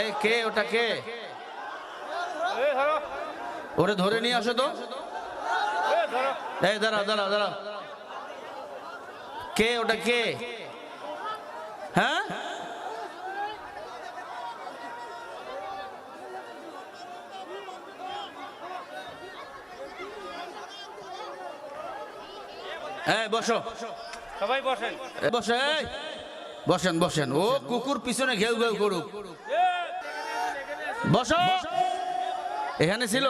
এই কে ওটা কে? ওরে ধরে নিয়ে আসো তো। এই ধরো। এই দাঁড়া দাঁড়া দাঁড়া কে ওটা কে? হ্যাঁ? এই বসো। সবাই বসেন। বসে। বসেন বসেন। ও কুকুর পিছনে ঘেউ ঘেউ করুক। বস। এখানে ছিল?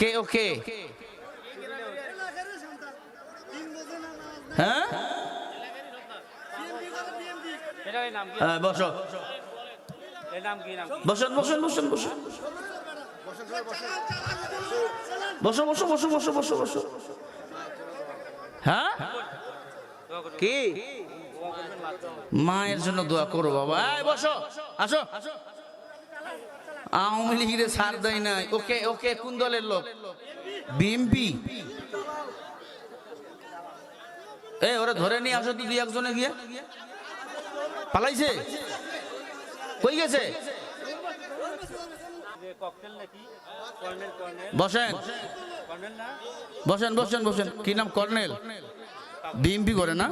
কে ও কে? হ্যাঁ? হ্যাঁ বসো? বসেন বসেন বসেন বসেন। বসো বসো বসো বসো বসো বসো। হ্যাঁ। কি? মায়ের জন্য দোয়া করো বাবা। বসো, আসো। আওয়ামী লীগের সার দেয় নাই। ওকে ওকে, কোন দলের লোক? বিএমপি এ, ওরা ধরে নিয়ে আসো তো দুই একজনে গিয়ে। পালাইছে? কই গেছে? বসেন। বসেন বসেন বসেন। কি নাম? কর্নেল। বিএমপি করে না?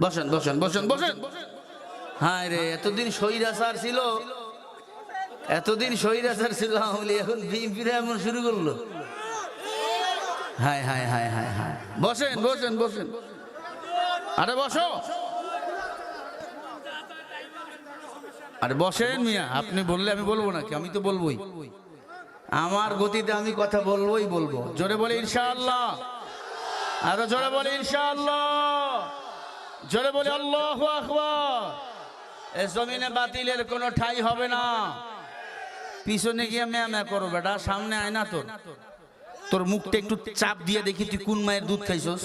বসেন বসেন বসেন বসেন। হ্যাঁ রে, এতদিন স্বৈরাচার ছিল। এতদিন স্বৈরাচার ছিল, আওয়ামী এখন বিএনপিরা এমন শুরু করল। হায় হায় হায় হায় হায়। বসেন বসেন বসেন। আরে বসো। আরে বসেন মিয়া, আপনি বললে আমি বলব নাকি? আমি তো বলবোই। আমার গতিতে আমি কথা বলবোই বলব। জোরে বলে ইনশাআল্লাহ। আরও জোরে বলি ইনশাআল্লাহ। জোরে বলি আল্লাহ আকবার। এ জমিনে বাতিলের কোনো ঠাই হবে না। পিছনে গিয়ে ম্যা ম্যা করো বেটা, সামনে আয় না তোর। তোর মুখটা একটু চাপ দিয়ে দেখি, তুই কোন মায়ের দুধ খাইছস?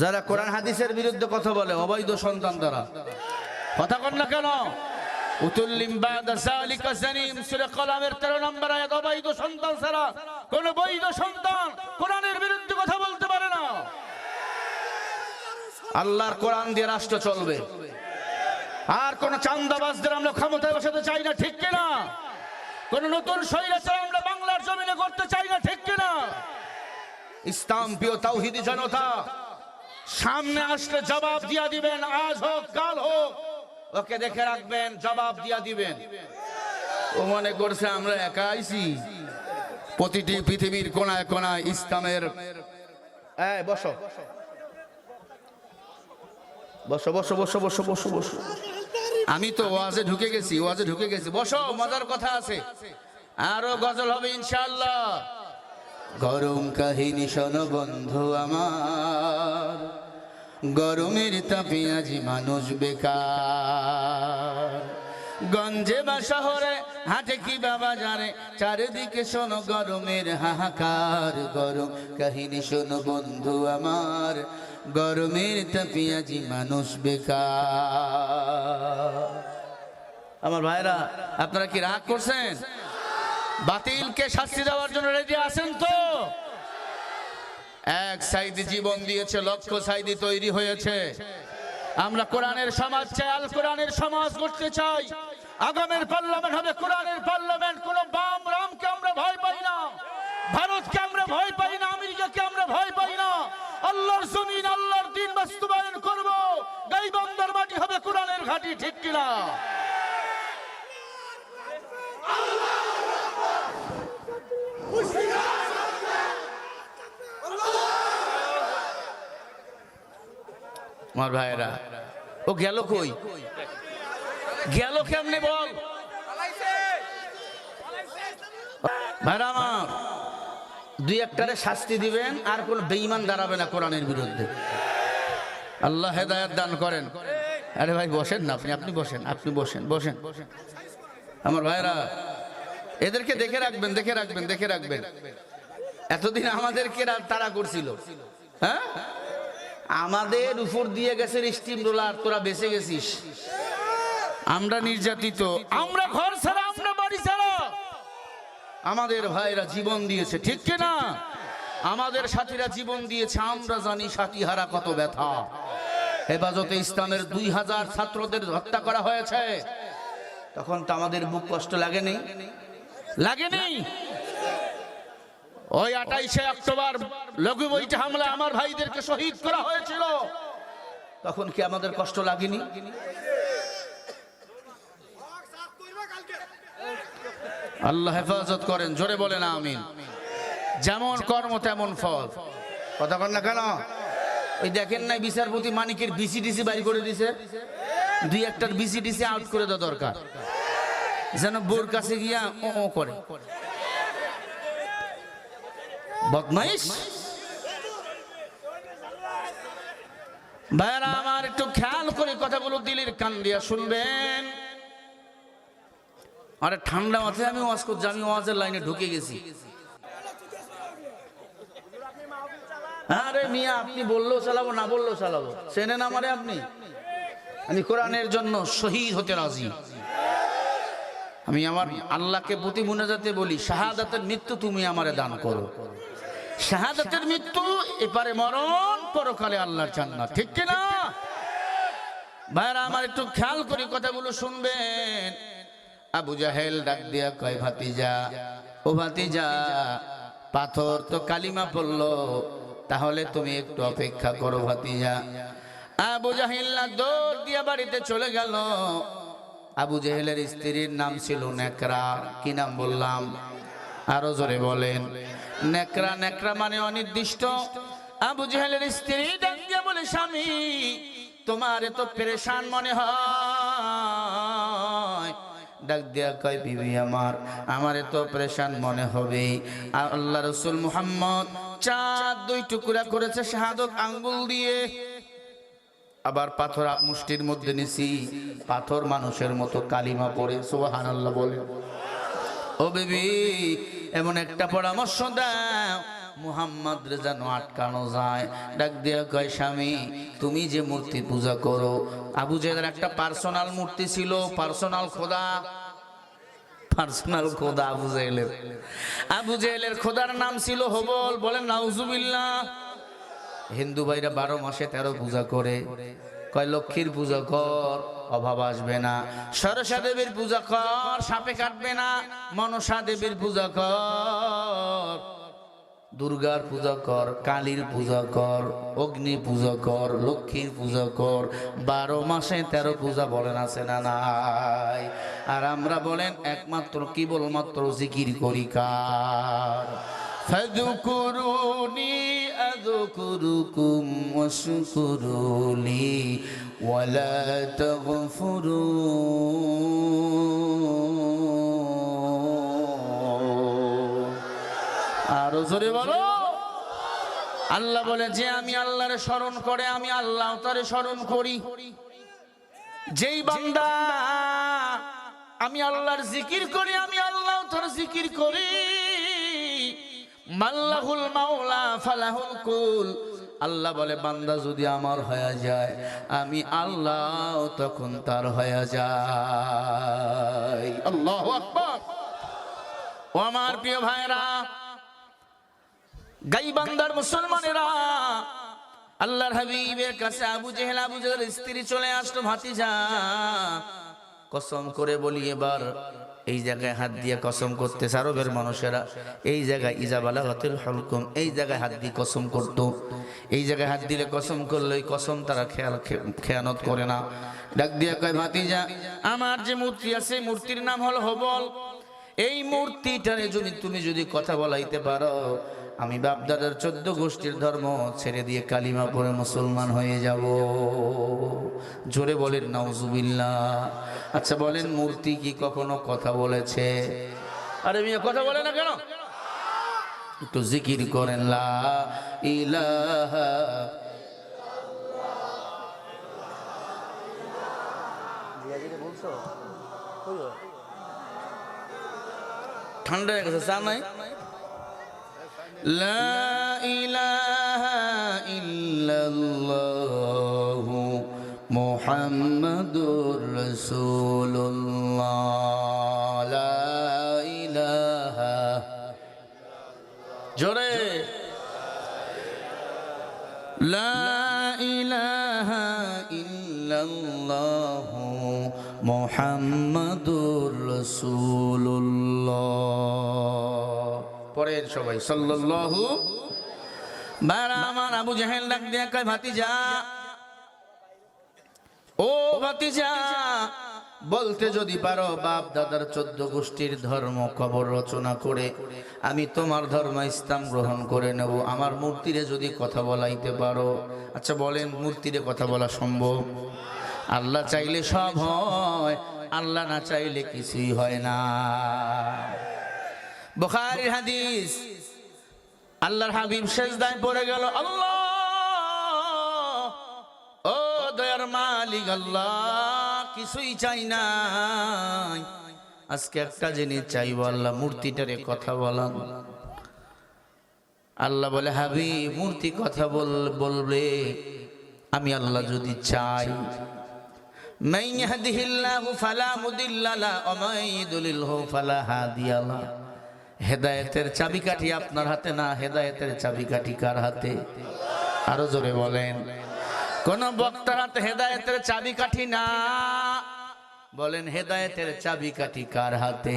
যারা কোরআন হাদিসের বিরুদ্ধে কথা বলে, অবৈধ সন্তান তারা। কথা কর না কেন? কলামের 13 নম্বর আয়াত, অবৈধ সন্তান সন্তান বিরুদ্ধে কথা বলতে পারে না। আল্লাহর কোরআন দিয়ে রাষ্ট্র চলবে। আর কোন চান্দাবাজদের আমরা ক্ষমতায় বসাতে চাই না, ঠিক কিনা? কোন নতুন স্বৈরাচার আমরা বাংলার জমিনে করতে চাই না, ঠিক কিনা? ইসলাম প্রিয় তাওহিদি জনতা, সামনে আসলে জবাব দিয়া দিবেন, আজ হোক, কাল হোক। ওকে দেখে রাখবেন জবাব দিয়া দিবেন। ও মনে করছে আমরা একা আইছি। প্রতিটি পৃথিবীর কোনায় কোনায় ইসলামের এই বসো। বসো বসো বসো বসো বসো বসো। আমি তো ওয়াজে ঢুকে গেছি ওয়াজে ঢুকে গেছি। বসো মজার কথা আছে। আরও গজল হবে ইনশাল্লাহ গরম কাহিনী শোনো বন্ধু আমার। গরমের তাপে আজি মানুষ বেকার। গঞ্জে বা শহরে, হাটে কি বাবা জানে চারিদিকে শোনো গরমের হাহাকার, গরম কাহিনী শোনো বন্ধু আমার। গরমের তাপে আজি মানুষ বেকার। আমার ভাইরা, আপনারা কি রাগ করছেন? বাতিলকে শাস্তি দেওয়ার জন্য রেডি আছেন তো? এক সাইডে জীবন দিয়েছে, লক্ষ সাইডে তৈরি হয়েছে। আমরা কোরআনের সমাজ চাই, আল কোরআনের সমাজ করতে চাই। আগামের পার্লামেন্ট হবে কোরআনের পার্লামেন্ট, কোন বাম রামকে আমরা ভয় পাই না। ভারতকে আমরা ভয় পাই না, আমেরিকাকে আমরা ভয় পাই না। আল্লাহর জমিন, আল্লাহর দিন বাস্তবায়ন করব। গাইবান্দার মাটি হবে কোরআনের ঘাটি, ঠিক কিনা? আমার ভাইরা ও গেল কই? গেল কেমনে বল? ভাইরা আমার, দুই একটারে শাস্তি দিবেন, আর কোন বেঈমান দাঁড়াবে না কোরআনের বিরুদ্ধে। আল্লাহ হেদায়াত দান করেন। আরে ভাই, বসেন না আপনি আপনি বসেন আপনি বসেন বসেন। আমার ভাইরা এদেরকে দেখে রাখবেন দেখে রাখবেন দেখে রাখবেন। এতদিন আমাদেরকে রা- তাড়া করছিল। হ্যাঁ? আমাদের উপর দিয়ে গেছে স্টিম রোলার তোরা বেঁচে গেছিস। আমরা নির্যাতিত। আমরা ঘর ছাড়া আমরা বাড়ি ছাড়া। আমাদের ভাইরা জীবন দিয়েছে ঠিক কিনা? আমাদের সাথীরা জীবন দিয়েছে আমরা জানি সাথীহারা কত ব্যথা। হেফাজতে ইসলামের দুই হাজার ছাত্রদের হত্যা করা হয়েছে। তখন তো আমাদের বুক কষ্ট লাগেনি? লাগেনি। ওই আঠাইশে অক্টোবর লঘু বইটা হামলা আমার ভাইদেরকে শহীদ করা হয়েছিল। তখন কি আমাদের কষ্ট লাগেনি? আল্লাহ হেফাজত করেন জোরে বলে না আমিন। যেমন কর্ম তেমন ফল। কথা কন না কেন? ওই দেখেন নাই বিচারপতি মানিকের বিসিডিসি বাড়ি করে দিছে? দুই একটার বিসিডিসি আউট করে দেওয়া দরকার। যেন বোর কাছে গিয়া ও ও করে। বদমাইশ? ভাইরা আমার একটু খেয়াল করে কথাগুলো দিলির কান দিয়া শুনবেন। আরে, ঠান্ডা মাথায় আমি ওয়াজ করছি, আমি ওয়াজের লাইনে ঢুকে গেছি। আরে মিয়া, আপনি বললেও চালাবো, না বললেও চালাবো। চেনেন আমারে আপনি? আমি কোরআনের জন্য শহীদ হতে রাজি। আমি আমার আল্লাহকে প্রতি মুনাজাতে বলি, শাহাদাতের মৃত্যু তুমি আমারে দান করো। শাহাদাতের মৃত্যু, এপারে মরণ, পরকালে আল্লাহর জান্নাত। ঠিক কিনা? ভাইরা আমার একটু খেয়াল করে কথাগুলো শুনবেন। আবু জাহেল ডাক দিয়া কয়, ভাতিজা, ও ভাতিজা, পাথর তো কালিমা পড়ল, তাহলে তুমি একটু অপেক্ষা করো ভাতিজা। আবু জাহিল্লা দৌড় দিয়া বাড়িতে চলে গেল। আবু জাহেলের স্ত্রীর নাম ছিল নেকরা কি নাম বললাম? আরও জোরে বলেন। নেকরা নেকরা মানে অনির্দিষ্ট। আবু জাহেলের স্ত্রী ডাক দিয়া বলে, স্বামী, তোমার এত পেরেশান মনে হয়। ডাক দিয়া কয়, বিবি আমার আমার এত পরেশান মনে হবে। আর আল্লাহ রসুল মুহাম্মদ চার দুই টুকরা করেছে শাহাদত আঙ্গুল দিয়ে। আবার পাথর মুষ্টির মধ্যে নিছি। পাথর মানুষের মতো কালিমা পড়ে সোহান আল্লাহ বলে। ও বেবি, এমন একটা পরামর্শ দাও। মুহাম্মদ যেন আটকানো যায়। ডাক দিয়া কয়, স্বামী, তুমি যে মূর্তি পূজা করো, আবু জেদের একটা পার্সোনাল মূর্তি ছিল, পার্সোনাল খোদা। পার্সোনাল খোদা আবু জেহেলের। আবু জেহেলের খোদার নাম ছিল হবল বলেন নাউজুবিল্লাহ। হিন্দু ভাইরা বারো মাসে তেরো পূজা করে। কয়, লক্ষ্মীর পূজা কর, অভাব আসবে না। সরসা দেবীর পূজা কর, সাপে কাটবে না, মনসা দেবীর পূজা কর, দুর্গার পূজা কর, কালীর পূজা কর, অগ্নি পূজা কর, লক্ষ্মীর পূজা কর, বারো মাসে তেরো পূজা বলেন আছে না নাই? আর আমরা বলেন, একমাত্র কেবলমাত্র জিকির করি কার? ফেদুকুরুনি أذكركم واشكروا لي ولا تغفرون আরো জোরে বলো আল্লাহ বলে যে আমি আল্লাহরে স্মরণ করে আমি আল্লাহ তারে স্মরণ করি যেই বান্দা আমি আল্লাহর জিকির করি আমি আল্লাহ তার জিকির করি মাল্লাহুল মাওলা ফালাহুল কুল। আল্লাহ বলে, বান্দা যদি আমার হয়ে যায়, আমি আল্লাহ তখন তার হয়ে যায় আল্লাহ আকবার। ও আমার প্রিয় ভাইরা গাইবান্দার মুসলমানেরা, আল্লাহর হাবিবের কাছে আবু জেহেল আবু জেহেল স্ত্রী চলে আসলো ভাতিজা। কসম করে বলি এবার এই জায়গায় হাত দিয়ে কসম করতে আরবের মানুষেরা। এই জায়গায় ইজাবালা হতের হলকুম, এই জায়গায় হাত দিয়ে কসম করত। এই জায়গায় হাত দিলে কসম করলে ওই কসম তারা খেয়াল খেয়ানত করে না। ডাক দিয়ে কয়, ভাতিজা, আমার যে মূর্তি আছে মূর্তির নাম হল হবল। এই মূর্তিটারে যদি তুমি যদি কথা বলাইতে পারো আমি বাপদাদার চোদ্দ গোষ্ঠীর ধর্ম ছেড়ে দিয়ে কালিমা পরে মুসলমান হয়ে যাব। জোরে বলেন, নাউজুবিল্লাহ। আচ্ছা বলেন, মূর্তি কি কখনো কথা বলেছে? আরে মিয়া, কথা বলে না কেন? একটু জিকির করেন, লা ঠান্ডা হয়ে গেছে, চা নাই? لا إله إلا الله محمد رسول الله. لا إله. জোরে لا إله إلا الله محمد رسول الله. পরের সবাই সাল্লাল্লাহু বারা আমার আবু জাহেল ডাক দিয়া কয়, ভাতিজা, ও ভাতিজা, বলতে যদি পারো বাপ দাদার চোদ্দ গোষ্ঠীর ধর্ম কবর রচনা করে, আমি তোমার ধর্ম ইসলাম গ্রহণ করে নেব। আমার মূর্তিরে যদি কথা বলাইতে পারো। আচ্ছা বলেন, মূর্তিরে কথা বলা সম্ভব? আল্লাহ চাইলে সব হয়, আল্লাহ না চাইলে কিছুই হয় না। বুখারীর হাদিস। আল্লাহর হাবিব দায় পড়ে গেল, আল্লাহ, ও দয়ার মালিক, আল্লাহ, কিছুই চাই না আজকে একটা জিনিস চাইব, আল্লাহ, মূর্তিটারে কথা বলাম আল্লাহ বলে হাবি মূর্তি কথা বল, বলবে। আমি আল্লাহ যদি চাই। মাইয়াহদিহিল্লাহু ফালা মুদিল্লালা, ওয়া মাইয়ুদলিলহু ফালা হাদিয়ালা। হেদায়েতের চাবিকাঠি আপনার হাতে না, হেদায়েতের চাবিকাঠি কার হাতে? আরও জোরে বলেন। কোন বক্তার হাতে হেদায়েতের চাবিকাঠি না। বলেন, হেদায়েতের চাবিকাঠি কার হাতে?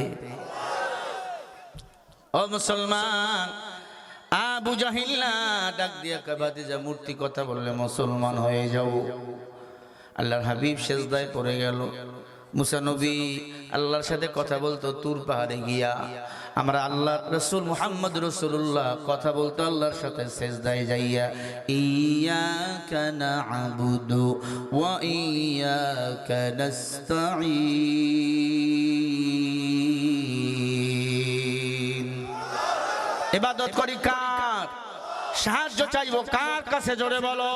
ও মুসলমান, আবু জাহিল্লা ডাক দিয়া কাবাদি যা মূর্তি কথা বললে মুসলমান হয়ে যাও। আল্লাহর হাবিব শেষদায় পড়ে গেল। মুসা নবী আল্লাহর সাথে কথা বলতো, তুর পাহাড়ে গিয়া। আমরা আল্লাহ রসুল মুহাম্মদ রসুল্লাহ কথা বলতো আল্লাহর সাথে শেষদায় যাইয়া ইয়া কানা আবুদু ইয়া কানাস্তাঈন ইবাদত করি কার? সাহায্য চাইব কার কাছে? জোরে বলো।